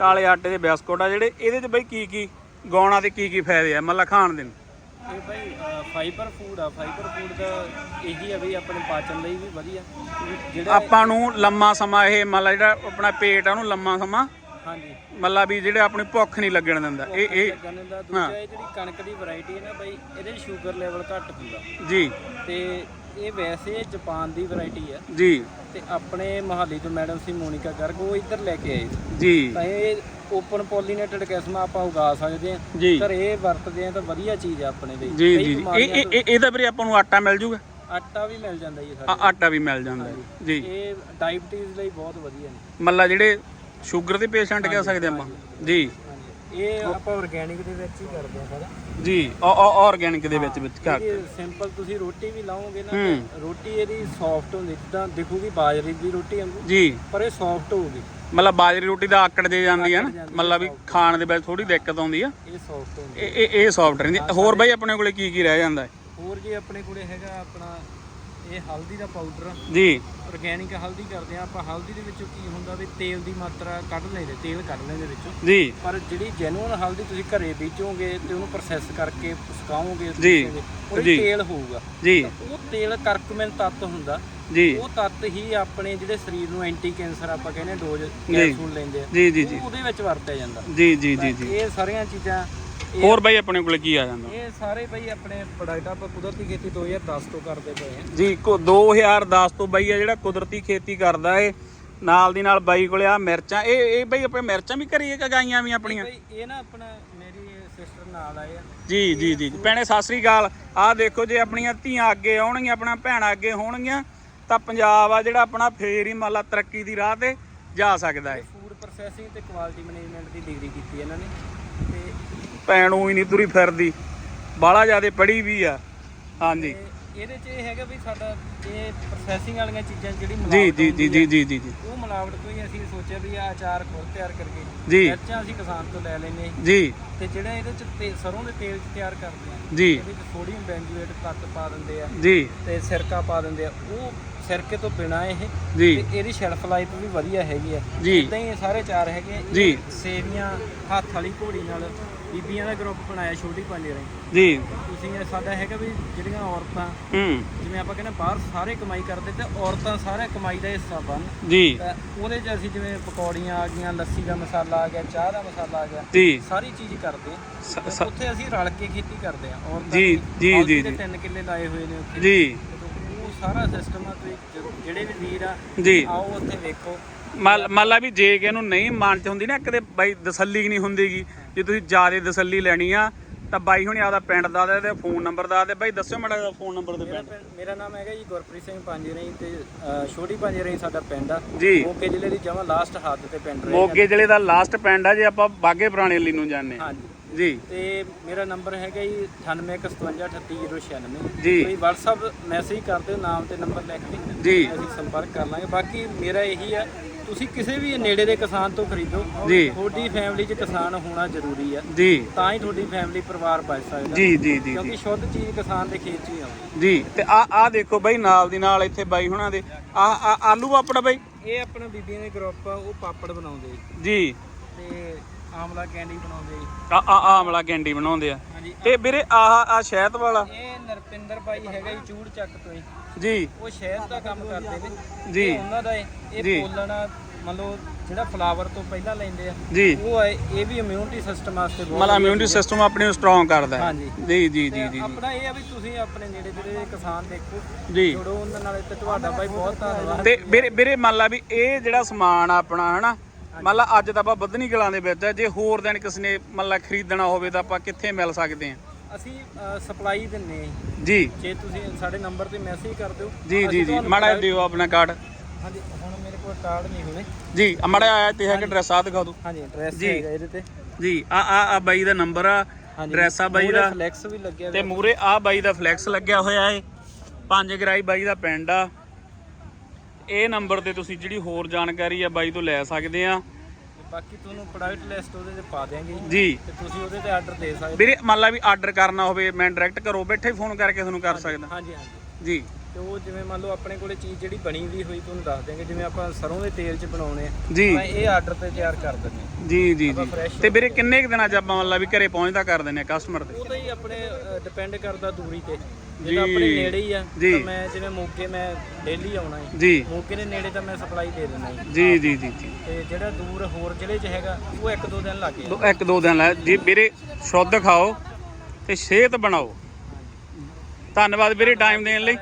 ਕਾਲੇ ਆਟੇ ਦੇ ਬਿਸਕੁਟ ਆ ਜਿਹੜੇ ਇਹਦੇ 'ਚ ਬਈ ਕੀ ਕੀ ਗਾਉਣਾ ਤੇ ਕੀ ਕੀ ਫਾਇਦੇ ਆ? ਮਤਲਬ ਖਾਣ ਦੇ ਨੂੰ? ਇਹ ਭਾਈ ਫਾਈਬਰ ਫੂਡ ਆ। ਫਾਈਬਰ ਫੂਡ ਦਾ ਇਹੀ ਆ ਵੀ ਆਪਣੇ ਪਾਚਨ ਲਈ ਵੀ ਵਧੀਆ। ਜਿਹੜਾ ਆਪਾਂ ਨੂੰ ਲੰਮਾ ਸਮਾਂ ਇਹ ਮਤਲਬ ਜਿਹੜਾ ਆਪਣਾ ਪੇਟ ਆ ਉਹਨੂੰ ਲੰਮਾ ਸਮਾਂ ਹਾਂਜੀ। ਮਤਲਬ ਵੀ ਜਿਹੜੇ ਆਪਣੀ ਭੁੱਖ ਨਹੀਂ ਲੱਗਣ ਦਿੰਦਾ। ਇਹ ਇਹ ਲੱਗਣ ਦਾ ਦੂਜਾ ਇਹ ਜਿਹੜੀ ਕਣਕ ਦੀ ਵੈਰਾਈਟੀ ਹੈ ਨਾ ਭਾਈ ਇਹਦੇ ਸ਼ੂਗਰ ਲੈਵਲ ਘੱਟ ਹੁੰਦਾ। ਜੀ। ਤੇ ਇਹ ਵੈਸੇ ਜਾਪਾਨ ਦੀ ਵੈਰਾਈਟੀ ਆ ਜੀ। ਤੇ ਆਪਣੇ ਮਹਾਲੀ ਤੋਂ ਮੈਡਮ ਸੀ ਮੋਨਿਕਾ ਗਰਗ ਉਹ ਇੱਧਰ ਲੈ ਕੇ ਆਏ। ਜੀ। ਤਾਂ ਇਹ ਓਪਨ ਪੋਲੀਨੇਟਡ ਕਿਸਮਾਂ ਆਪਾਂ ਉਗਾ ਸਕਦੇ ਹਾਂ। ਜੀ। ਘਰੇ ਵਰਤਦੇ ਆ ਤਾਂ ਵਧੀਆ ਚੀਜ਼ ਆ ਆਪਣੇ ਲਈ। ਜੀ ਜੀ। ਇਹ ਇਹ ਇਹ- ਇਹਦਾ ਵੀਰੇ ਆਪਾਂ ਨੂੰ ਆਟਾ ਮਿਲ ਜੂਗਾ? ਆਟਾ ਵੀ ਮਿਲ ਜਾਂਦਾ ਜੀ ਆ- ਸਾਡੇ ਆਟਾ ਵੀ ਮਿਲ ਜਾਂਦਾ ਹੈ। ਜੀ। ਇਹ ਡਾਇਬਟੀਜ਼ ਲਈ ਬਹੁਤ ਵਧੀਆ ਨੇ। ਮਤਲਬ ਜਿਹੜੇ ਸ਼ੂਗਰ ਦੇ ਪੇਸ਼ੈਂਟ ਕਹਿ ਸਕਦੇ ਆਪਾਂ। ਜੀ। ਹਾਂਜੀ। ਇਹ ਆਪਾਂ ਆਰਗੇਨਿਕ ਦੇ ਵਿੱਚ ਹੀ ਕਰਦੇ ਆ ਸਾਰਾ। ਜੀ ਆਰਗੈਨਿਕ ਦੇ ਵਿੱਚ ਵਿੱਚ ਕਰ ਇਹ ਸਿੰਪਲ ਤੁਸੀਂ ਰੋਟੀ ਵੀ ਲਾਓਗੇ ਨਾ ਹੂੰ। ਤਾਂ ਰੋਟੀ ਇਹਦੀ ਸੌਫਟ ਹੁੰਦੀ ਜਿੱਦਾਂ ਦਿਖੂਗੀ ਬਾਜਰੇ ਦੀ ਰੋਟੀ ਵਾਂਗੂ। ਜੀ। ਪਰ ਇਹ ਸੌਫਟ ਹੋਊਗੀ। ਮਤਲਬ ਬਾਜਰੀ ਰੋਟੀ ਦਾ ਆਕੜ ਜੇ ਜਾਂਦੀ ਆ ਨਾ ਮਤਲਬ ਵੀ ਖਾਣ ਦੇ ਵਿੱਚ ਥੋੜੀ ਦਿੱਕਤ ਆਉਂਦੀ ਆ। ਇਹ ਸੌਫਟ ਹੁੰਦੀ ਇਹ ਇਹ ਇਹ ਸੌਫਟ ਰਹਿੰਦੀ। ਹੋਰ ਬਾਈ ਆਪਣੇ ਕੋਲੇ ਕੀ ਕੀ ਰਹਿ ਜਾਂਦਾ ਹੈ? ਹੋਰ ਜੇ ਆਪਣੇ ਕੋਲੇ ਹੈਗਾ ਆਪਣਾ ਇਹ ਹਲਦੀ ਦਾ ਪਾਊਡਰ ਜੀ। ਆਰਗੇਨਿਕ ਹਲਦੀ ਕਰਦੇ ਆ ਆਪਾਂ ਹਲਦੀ ਦੇ ਵਿੱਚੋਂ ਕੀ ਹੁੰਦਾ ਵੀ ਤੇਲ ਦੀ ਮਾਤਰਾ ਕੱਢ ਲੈਂਦੇ ਤੇਲ ਕੱਢ ਲੈਂਦੇ ਵਿੱਚੋਂ। ਜੀ। ਪਰ ਜਿਹੜੀ ਜੈਨੂਇਨ ਹਲਦੀ ਤੁਸੀਂ ਘਰੇ ਬੀਜੋਗੇ ਤੇ ਉਹਨੂੰ ਪ੍ਰੋਸੈਸ ਕਰਕੇ ਸੁਕਾਓਗੇ ਜੀ, ਉਹ। ਤੇਲ ਹੋਊਗਾ। ਜੀ। ਉਹ ਤੇਲ ਕਰਕਮਨ ਤੱਤ ਹੁੰਦਾ। ਜੀ। ਉਹ ਤੱਤ ਹੀ ਆਪਣੇ ਜਿਹੜੇ ਸਰੀਰ ਨੂੰ ਐਂਟੀ ਕੈਂਸਰ ਆਪਾਂ ਕਹਿੰਦੇ ਡੋਜ਼ ਕੈਪਸੂਲ ਲੈਂਦੇ ਆ। ਜੀ ਜੀ ਜੀ। ਉਹ ਉਹਦੇ ਵਿੱਚ ਵਰਤਿਆ ਜਾਂਦਾ। ਜੀ ਜੀ ਜੀ ਜੀ। ਇਹ ਸਾਰੀਆਂ ਚੀਜ਼ਾਂ ਹੋਰ ਬਾਈ ਆਪਣੇ ਕੋਲੇ ਕੀ ਆ ਜਾਂਦਾ? ਇਹ ਸਾਰੇ ਬਈ ਆਪਣੇ ਪ੍ਰੋਡਕਟ ਆਪਾਂ ਕੁਦਰਤੀ ਖੇਤੀ 2010 ਤੋਂ ਕਰਦੇ ਪਏ ਆ। ਜੀ ਕੋ 2010 ਤੋਂ ਬਾਈ ਆ ਜਿਹੜਾ ਕੁਦਰਤੀ ਖੇਤੀ ਕਰਦਾ ਏ। ਨਾਲ ਦੀ ਨਾਲ ਬਾਈ ਕੋਲੇ ਆ ਮਿਰਚਾਂ। ਇਹ ਇਹ ਬਾਈ ਆਪਣੇ ਮਿਰਚਾਂ ਵੀ ਘਰੀ ਗਾਈਆਂ ਵੀ ਆਪਣੀਆਂ? ਬਈ ਇਹ ਨਾ ਆਪਣਾ ਮੇਰੀ ਸਿਸਟਰ ਨਾਲ ਆਏ ਆ। ਜੀ ਜੀ ਜੀ। ਭੈਣੇ ਸਤਿ ਸ੍ਰੀ ਅਕਾਲ। ਆਹ ਦੇਖੋ ਜੇ ਆਪਣੀਆਂ ਧੀਆਂ ਅੱਗੇ ਆਉਣਗੀਆਂ ਆਪਣਾ ਭੈਣਾਂ ਅੱਗੇ ਹੋਣਗੀਆਂ ਤਾਂ ਪੰਜਾਬ ਆ ਜਿਹੜਾ ਆਪਣਾ ਫੇਰ ਹੀ ਮੰਨ ਲਾ ਤਰੱਕੀ ਦੀ ਰਾਹ ਤੇ ਜਾ ਸਕਦਾ ਏ। ਫੂਡ ਪ੍ਰੋਸੈਸਿੰਗ ਤੇ ਕੁਆਲਿਟੀ ਮੈਨੇਜਮੈਂਟ ਦੀ ਡਿਗਰੀ ਕੀਤੀ ਇਹਨਾਂ ਨੇ। ਭੈਣ ਹੀ ਨਹੀਂ ਤੁਰੀ ਫਿਰਦੀ। ਬਾਹਲਾ ਜਿਆਦੇ ਪੜ੍ਹੀ ਵੀ ਆ। ਹਾਂਜੀ। ਇਹਦੇ ਚ ਇਹ ਹੈਗਾ ਵੀ ਸਾਡਾ ਇਹ ਪ੍ਰੋਸੈਸਿੰਗ ਵਾਲੀਆਂ ਚੀਜ਼ਾਂ ਜਿਹੜੀ ਜੀ ਮਿਲਾਵਟ ਜੀ ਜੀ ਜੀ ਜੀ ਜੀ ਜੀ। ਉਹ ਮਿਲਾਵਟ ਤੋਂ ਹੀ ਅਸੀਂ ਸੋਚਿਆ ਵੀ ਆ ਅਚਾਰ ਖੁਦ ਤਿਆਰ ਕਰਕੇ ਜੀ। ਮਿਰਚਾਂ ਅਸੀਂ ਕਿਸਾਨ ਤੋਂ ਲੈ ਲੈਨੇ ਜੀ। ਤੇ ਜਿਹੜਾ ਇਹਦੇ ਚ ਤੇ- ਸਰੋਂ ਦੇ ਤੇਲ ਚ ਤਿਆਰ ਕਰਦੇ ਆ ਜੀ। ਇਹਦੇ ਚ ਸੋਡੀਅਮ ਬੈਂਜੂਏਟ ਤੱਤ ਪਾ ਦਿੰਦੇ ਆ ਜੀ। ਤੇ ਸਿਰਕਾ ਪਾ ਦਿੰਦੇ ਆ ਉਹ ਸਿਰਕੇ ਤੋਂ ਬਿਨਾ ਇਹ। ਜੀ। ਤੇ ਇਹਦੀ ਸ਼ੈਲਫ ਲਾਈਫ ਵੀ ਵਧੀਆ ਹੈਗੀ ਆ। ਜੀ। ਇਦਾਂ ਹੀ ਇਹ ਸਾਰੇ ਚਾਰ ਹੈਗੇ ਆ। ਜੀ। ਸੇਵੀਆਂ ਹੱਥ ਵਾਲੀ ਘੋੜੀ ਨਾਲ ਬੀਬੀਆਂ ਦਾ ਗਰੁੱਪ ਬਣਾਇਆ ਛੋਟੀ ਪੰਜੇ ਰਹੀ। ਜੀ। ਤੁਸੀਂ ਇਹ ਸਾਡਾ ਹੈਗਾ ਵੀ ਜਿਹੜੀਆਂ ਔਰਤਾਂ ਹੂੰ। ਜਿਵੇਂ ਆਪਾਂ ਕਹਿੰਦੇ ਬਾਹਰ ਸਾਰੇ ਕਮਾਈ ਕਰਦੇ ਤੇ ਔਰਤਾਂ ਸਾਰੇ ਕਮਾਈ ਦਾ ਹਿੱਸਾ ਬਣ। ਜੀ। ਉਹਦੇ 'ਚ ਅਸੀਂ ਜਿਵੇਂ ਪਕੌੜੀਆਂ ਆ ਗਈਆਂ ਲੱਸੀ ਦਾ ਮਸਾਲਾ ਆ ਗਿਆ ਚਾਹ ਦਾ ਮਸਾਲਾ ਆ ਗਿਆ ਜੀ। ਸਾਰੀ ਚੀਜ਼ ਕਰਦੇ ਸ- ਤੇ ਸ- ਉੱਥੇ ਅਸੀਂ ਰਲ ਕੇ ਖੇਤੀ ਕਰਦੇ ਆ। ਔਰਤਾਂ ਜੀ, ਦੀ ਜੀ, ਹਲਦੀ ਜੀ, ਦੇ ਜੀ। ਤਿੰਨ ਕਿੱਲੇ ਲਾਏ ਹੋਏ ਨੇ ਉੱਥੇ। ਜੀ। ਤੇ ਸਾਰਾ ਸਿਸਟਮ ਆ ਤੁਸੀਂ ਜਿਹੜੇ ਵੀ ਵੀਰ ਆ ਜੀ। ਆਓ ਉੱਥੇ ਵੇਖੋ। ਮੰਨ ਮੰਨ ਲਾ ਵੀ ਜੇ ਕਿ ਇਹਨੂੰ ਨਹੀਂ ਮਨ ਚ ਹੁੰਦੀ ਨਾ ਕਦੇ ਬਾਈ ਤਸੱਲੀ ਨਹੀਂ ਹੁੰਦੀਗੀ। ਜੇ ਤੁਸੀਂ ਜ਼ਿਆਦਾ ਤਸੱਲੀ ਲੈਣੀ ਆ ਤਾਂ ਬਾਈ ਹੁਣੇ ਆਦਾ ਪਿੰਡ ਦਾ ਦੇ ਤੇ ਫੋਨ ਨੰਬਰ ਦਾ ਤੇ ਬਾਈ ਦੱਸਿਓ ਮਾੜਾ ਜਿਹਾ ਫੋਨ ਨੰਬਰ ਦੇ ਮੇਰਾ ਪਿੰਡ। ਪਿੰਡ- ਮੇਰਾ ਨਾਮ ਹੈਗਾ ਜੀ ਗੁਰਪ੍ਰੀਤ ਸਿੰਘ ਪੰਜੇਰੀ ਤੇ ਛੋਟੀ ਪੰਜੇਰੀ ਸਾਡਾ ਪਿੰਡ ਆ। ਜੀ। ਮੋਗੇ ਜ਼ਿਲ੍ਹੇ ਦੀ ਜਮਾ ਲਾਸਟ ਹੱਦ ਤੇ ਪਿੰਡ ਰਹੇ ਮੋਗੇ ਜ਼ਿਲ੍ਹੇ ਦਾ ਲਾਸਟ ਪਿੰਡ ਆ ਜੇ ਆਪਾਂ ਬਾਗੇ ਪੁਰਾਣੇ ਲਈ ਨੂੰ ਜਾਂਦੇ ਹਾਂ। ਹਾਂਜੀ। ਜੀ। ਤੇ ਮੇਰਾ ਨੰਬਰ ਹੈਗਾ ਜੀ 9815538096 ਜੀ। ਤੁਸੀਂ WhatsApp ਮੈਸੇਜ ਕਰ ਦਿਓ ਨਾਮ ਤੇ ਨੰਬਰ ਲਿਖ ਕੇ ਜੀ। ਅਸੀਂ ਸੰਪਰਕ ਕਰ ਲਾਂਗੇ। ਬਾਕੀ ਮੇਰਾ ਇਹੀ ਆ ਤੁਸੀਂ ਕਿਸੇ ਵੀ ਨੇੜੇ ਦੇ ਕਿਸਾਨ ਤੋਂ ਖਰੀਦੋ। ਜੀ। ਤੁਹਾਡੀ ਫੈਮਿਲੀ 'ਚ ਕਿਸਾਨ ਹੋਣਾ ਜ਼ਰੂਰੀ ਆ। ਜੀ। ਤਾਂ ਹੀ ਤੁਹਾਡੀ ਫੈਮਿਲੀ ਪਰਿਵਾਰ ਬਚ ਸਕਦਾ। ਜੀ ਜੀ ਜੀ ਕਿਉਂਕਿ ਜੀ। ਸ਼ੁੱਧ ਚੀਜ਼ ਕਿਸਾਨ ਦੇ ਖੇਤ 'ਚ ਹੀ ਆਉਂਦੀ। ਜੀ ਤੇ ਆ ਆ ਦੇਖੋ ਬਾਈ ਨਾਲ ਦੀ ਨਾਲ ਇੱਥੇ ਬਾਈ ਹੁਣਾਂ ਦੇ। ਆ ਆ ਆਲੂ ਪਾਪੜ ਬਾਈ? ਇਹ ਆਪਣਾ ਬੀਬੀਆਂ ਦੇ ਗਰੁੱਪ ਆ ਉਹ ਪਾਪੜ ਬਣਾਉਂਦੇ ਜੀ। ਤੇ ਆਮਲਾ ਕੈਂਡੀ ਬਣਾਉਂਦੇ। ਆ ਆ ਆਮਲਾ ਕੈਂਡੀ ਬਣਾਉਂਦੇ ਆ। ਹਾਂਜੀ ਤੇ ਵੀਰੇ ਆਹ ਆ ਸ਼ਹਿਦ ਵਾਲਾ? ਇਹ ਨਰਪਿੰਦਰ ਬਾਈ ਹੈਗਾ ਜੀ ਚੂੜ ਚੱਕ ਤੋਂ ਹੀ ਜੀ। ਉਹ ਸ਼ਹਿਦ ਦਾ ਕੰਮ ਕਰਦੇ ਨੇ। ਜੀ। ਇਹ ਉਹਨਾਂ ਦਾ ਹੈ। ਇਹ ਜੀ। ਪੋਲਣ ਮੰਨ ਲਓ ਜਿਹੜਾ ਫਲਾਵਰ ਤੋਂ ਪਹਿਲਾਂ ਲੈਂਦੇ ਆ। ਜੀ। ਉਹ ਹੈ ਇਹ ਵੀ ਇਮਿਊਨਿਟੀ ਸਿਸਟਮ ਵਾਸਤੇ ਬਹੁਤ ਮਤਲਬ ਇਮਿਊਨਿਟੀ ਸਿਸਟਮ ਆਪਣੀ ਨੂੰ ਸਟਰੋਂਗ ਕਰਦਾ ਹੈ। ਹਾਂਜੀ। ਜੀ ਜੀ ਜੀ ਜੀ ਜੀ। ਆਪਣਾ ਇਹ ਆ ਵੀ ਤੁਸੀਂ ਆਪਣੇ ਨੇੜੇ ਜਿਹੜੇ ਕਿਸਾਨ ਦੇਖੋ। ਜੀ। ਜੁੜੋ ਉਹਨਾਂ ਨਾਲ ਤੇ ਤੁਹਾਡਾ ਬਾਈ ਬਹੁਤ ਧੰਨਵਾਦ। ਤੇ ਵੀਰੇ ਵੀਰੇ ਮੰਨ ਲਾ ਵੀ ਇਹ ਜਿਹੜਾ ਸਮਾਨ ਆ ਆਪਣਾ ਹਨਾ ਮੰਨ ਲਾ ਅੱਜ ਤਾਂ ਆਪਾਂ ਬੱਧਨੀ ਕਲਾਂ ਦੇ ਵਿੱਚ ਆ ਜੇ ਹੋਰ ਦਿਨ ਕਿਸੇ ਨੇ ਮੰਨ ਲਾ ਖਰੀਦਣਾ ਹੋਵੇ ਤਾਂ ਆਪਾਂ ਕਿੱਥੇ ਮਿਲ ਸਕਦੇ ਆ? ਅਸੀਂ ਸਪਲਾਈ ਦਿੰਨੇ ਆ ਜੀ। ਜੀ। ਤੁਸੀਂ ਸਾਡੇ ਨੰਬਰ ਤੇ ਮੈਸੇਜ ਕਰ ਦਿਓ ਜੀ ਜੀ ਜੀ। ਮਾੜਾ ਦਿਓ ਆਪਣਾ ਕਾਰਡ ਹਾਂਜੀ ਹੁਣ ਮੇਰੇ ਕੋਲ ਕਾਰਡ ਨਹੀਂ ਹੋਣੇ ਜੀ ਆ ਮਾੜਾ ਆਇਆ ਤੇ ਹੈਗਾ ਐਡਰੈਸ ਆ ਦਿਖਾ ਦਿਓ। ਹਾਂਜੀ ਐਡਰੈਸ ਜੀ। ਹੈਗਾ ਇਹਦੇ ਤੇ। ਜੀ ਆ ਆ ਆ ਬਾਈ ਦਾ ਨੰਬਰ ਆ ਐਡਰੈਸ ਆ ਬਾਈ ਦਾ। ਫਲੈਕਸ ਵੀ ਲੱਗਿਆ ਤੇ ਮੂਰੇ ਆ ਬਾਈ ਦਾ ਫਲੈਕਸ ਲੱਗਿਆ ਹੋਇਆ ਏ। ਪੰਜ ਗਰਾਈ ਬਾਈ ਦਾ ਪਿੰਡ ਆ। ਇਹ ਨੰਬਰ ਤੇ ਤੁਸੀਂ ਜਿਹੜੀ ਹੋਰ ਜਾਣਕਾਰੀ ਆ ਬਾਈ ਤੋਂ ਲੈ ਸਕਦੇ ਆ। ਬਾਕੀ ਤੁਹਾਨੂੰ ਪ੍ਰੋਡਕਟ ਲਿਸਟ ਉਹਦੇ ਤੇ ਪਾ ਦਿਆਂਗੇ ਜੀ। ਤੇ ਤੁਸੀਂ ਉਹਦੇ ਤੇ ਆਰਡਰ ਦੇ ਸਕਦੇ ਵੀਰੇ ਮੰਨ ਲਾ ਵੀ ਆਰਡਰ ਕਰਨਾ ਹੋਵੇ ਮੈਂ ਡਾਇਰੈਕਟ ਘਰੋਂ ਬੈਠੇ ਫੋਨ ਕਰਕੇ ਤੁਹਾਨੂੰ ਕਰ ਸਕਦਾ। ਹਾਂਜੀ ਹਾਂਜੀ। ਜੀ। ਤੇ ਉਹ ਜਿਵੇਂ ਮੰਨ ਲਓ ਆਪਣੇ ਕੋਲੇ ਚੀਜ਼ ਜਿਹੜੀ ਬਣੀ ਵੀ ਹੋਈ ਤੁਹਾਨੂੰ ਦੱਸ ਦਿਆਂਗੇ ਜਿਵੇਂ ਆਪਾਂ ਸਰੋਂ ਦੇ ਤੇਲ 'ਚ ਬਣਾਉਣੇ ਆ ਜੀ। ਆਪਾਂ ਇਹ ਆਰਡਰ ਤੇ ਤਿਆਰ ਕਰ ਦਿੰਦੇ ਹਾਂ। ਜੀ ਜੀ ਜੀ। ਤੇ ਵੀਰੇ ਕਿੰਨੇ ਕੁ ਦਿਨਾਂ ਚ ਆਪਾਂ ਮਤਲਬ ਵੀ ਘਰੇ ਪਹੁੰਚਦਾ ਕਰ ਦਿੰਦੇ ਆ ਕਸਟਮਰ ਤੇ? ਉਹ ਤਾਂ ਹੀ ਆਪਣੇ ਡਿਪੈਂਡ ਕਰਦਾ ਦੂਰੀ ਤੇ। ਜੀ। ਤਾਂ ਆਪਣੇ ਨੇੜੇ ਹੀ ਆ ਜੀ। ਤਾਂ ਮੈਂ ਜਿਵੇਂ ਮੋਗੇ ਮੈਂ ਡੇਲੀ ਆਉਣਾ ਹੈ ਜੀ। ਮੋਗੇ ਦੇ ਨੇੜੇ ਤਾਂ ਮੈਂ ਸਪਲਾਈ ਦੇ ਦਿੰਦਾ ਜੀ ਜੀ ਜੀ ਜੀ ਜੀ। ਤੇ ਜਿਹੜਾ ਦੂਰ ਹੋਰ ਜ਼ਿਲ੍ਹੇ 'ਚ ਹੈਗਾ ਉਹ ਇੱਕ ਦੋ ਦਿਨ ਲੱਗ ਦੋ- ਇੱਕ ਦੋ ਦਿਨ ਲੈ ਜੀ ਵੀਰੇ ਸ਼ੁੱਧ ਖਾਓ ਤੇ ਸਿਹਤ ਬਣਾਓ। ਧੰਨਵਾਦ ਵੀਰੇ ਟਾਈਮ ਦੇਣ ਲਈ।